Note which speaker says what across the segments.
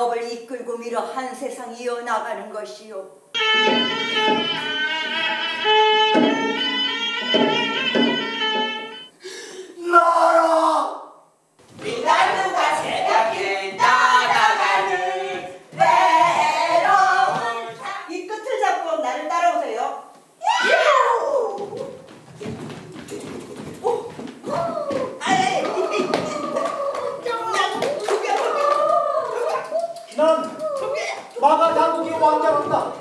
Speaker 1: 영업을 이끌고 밀어 한 세상
Speaker 2: 이어나가는
Speaker 1: 것이요.
Speaker 3: 난 마가 당국의 왕자란다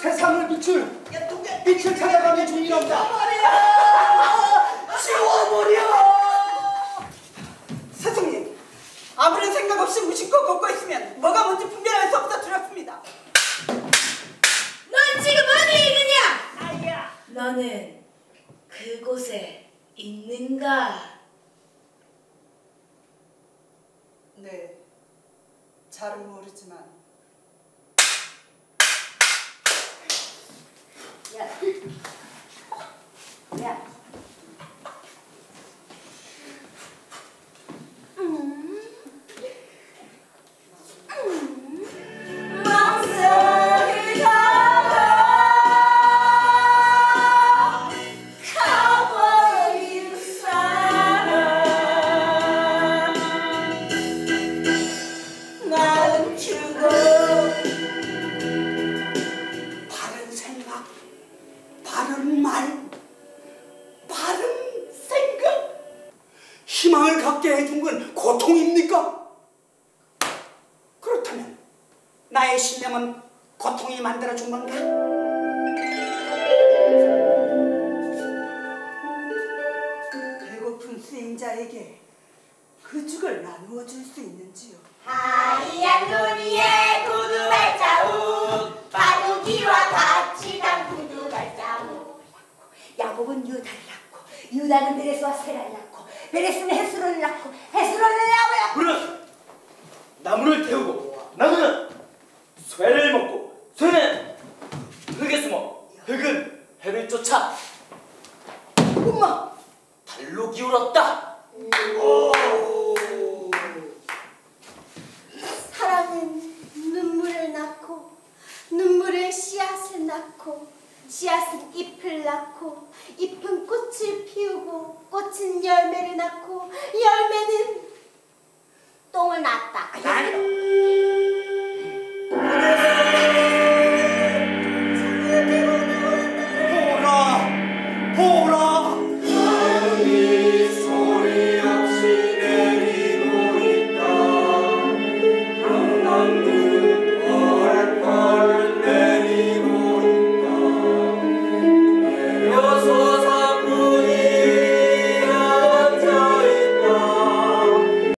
Speaker 3: 세상을 비출 빛을 찾아가는 중이란다
Speaker 1: 지워버려! 스승님, 아무런 생각 없이 무심코 걷고 있으면 뭐가 뭔지 분별할 수 없어 두렵습니다.
Speaker 4: 넌 지금 어디에 있느냐?
Speaker 1: 아야.
Speaker 4: 너는 그곳에 있는가?
Speaker 1: 잘은 모르지만. 죽어 바른 생각 바른 말 바른 생각
Speaker 3: 희망을 갖게 해준 건 고통입니까?
Speaker 1: 그렇다면 나의 신념은 고통이 만들어준 건가? 그 죽을 나누어 줄 수 있는지요?
Speaker 2: 하얀 놀이에 구두 발자국 바둑이와 같이 간 구두 발자국.
Speaker 1: 야곱은 유다를 낳고 유다는 베레스와 세라를 낳고 베레스는 헤스론을 낳고 헤스론은 야곱을
Speaker 5: 물은 나무를 태우고 나무는 쇠를 먹고 쇠는 흙에 숨어 흙은 해를 쫓아.
Speaker 1: 엄마!
Speaker 5: 달로 기울었다.
Speaker 2: 사 씨앗은 잎을 낳고 잎은 꽃을 피우고 꽃은 열매를 낳고 열매는 똥을 낳았다.